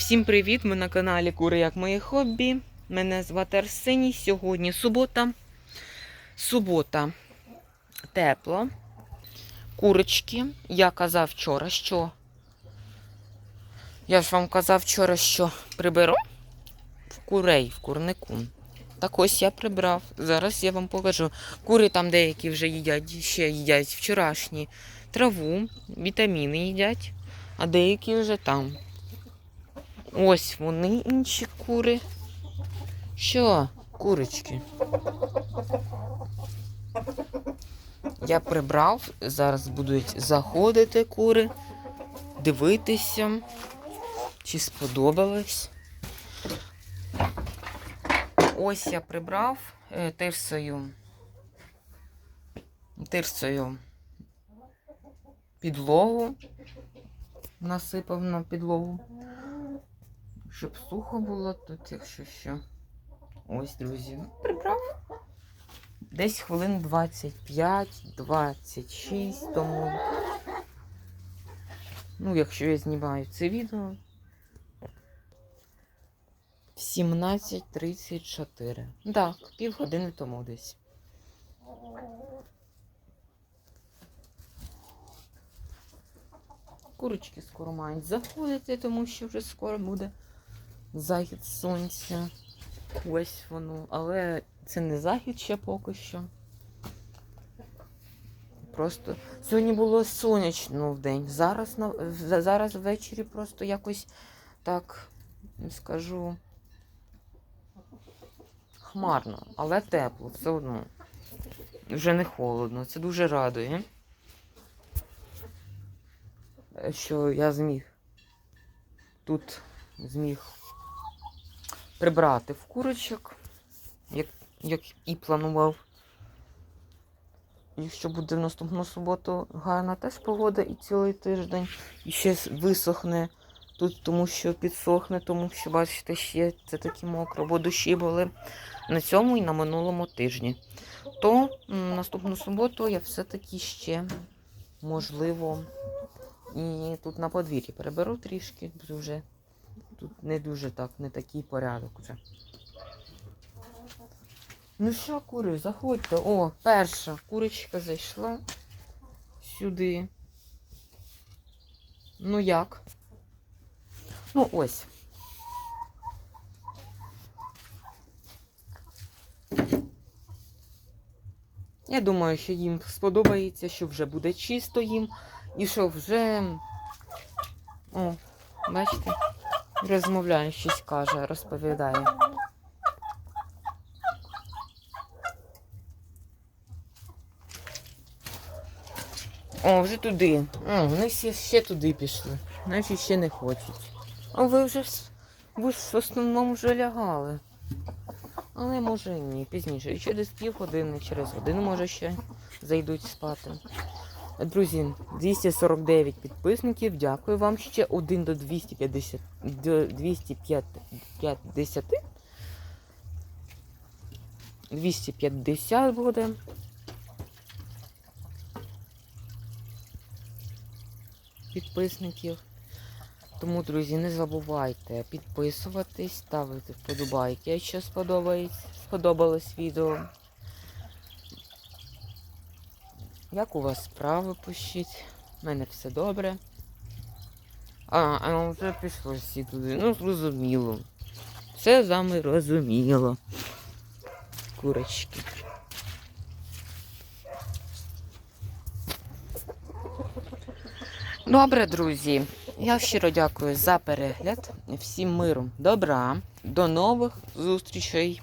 Всім привіт! Ми на каналі Кури як моє хобі. Мене звати Арсеній. Сьогодні субота. Субота тепло. Курочки. Я казав вчора, що. Я ж вам казав вчора, що приберу в курей, в курнику. Так ось я прибрав. Зараз я вам покажу. Кури там деякі вже їдять, ще їдять вчорашні траву, вітаміни їдять, а деякі вже там. Ось вони інші кури. Що, курочки? Я прибрав, зараз будуть заходити кури, дивитися, чи сподобалось. Ось я прибрав е, тирсою. Тирсою підлогу. Насипав на підлогу. Щоб сухо було тут, якщо що. Ось, друзі, ну, прибрав. Десь хвилин 25-26 тому. Ну, якщо я знімаю це відео. 17.34. Так, півгодини тому десь. Курочки скоро мають заходити, тому що вже скоро буде захід сонця. Ось воно. Але це не захід ще поки що. Просто сьогодні було сонячно в день. Зараз на зараз ввечері просто якось так скажу хмарно, але тепло, все одно. Вже не холодно. Це дуже радує. Що я зміг тут зміг прибрати в курочок, як, як і планував. Якщо буде в наступну суботу гарна теж погода і цілий тиждень, і ще висохне тут, тому що підсохне, тому що, бачите, ще це такі мокро, бо дощі були на цьому і на минулому тижні. То наступну суботу я все-таки ще, можливо, і тут на подвір'ї переберу трішки, вже тут не дуже так, не такий порядок вже. Ну що, кури, заходьте. О, перша курочка зайшла сюди. Ну як? Ну ось. Я думаю, що їм сподобається, що вже буде чисто їм. І що вже. О, бачите? Розмовляє, щось каже, розповідає. О, вже туди. О, вони всі ще туди пішли. Значить ще не хочуть. А ви вже ви в основному вже лягали. Але може ні, пізніше. І через півгодини, через годину, може ще зайдуть спати. Друзі, 249 підписників. Дякую вам ще один до 250 до 250. 250 буде. Підписників. Тому, друзі, не забувайте підписуватись, ставити вподобайки, якщо сподобалось відео. Як у вас справи пишіть? У мене все добре. А, а вже пішло всі туди. Ну, зрозуміло. Все з вами розуміло. Курочки. Добре, друзі. Я щиро дякую за перегляд. Всім миру, добра. До нових зустрічей.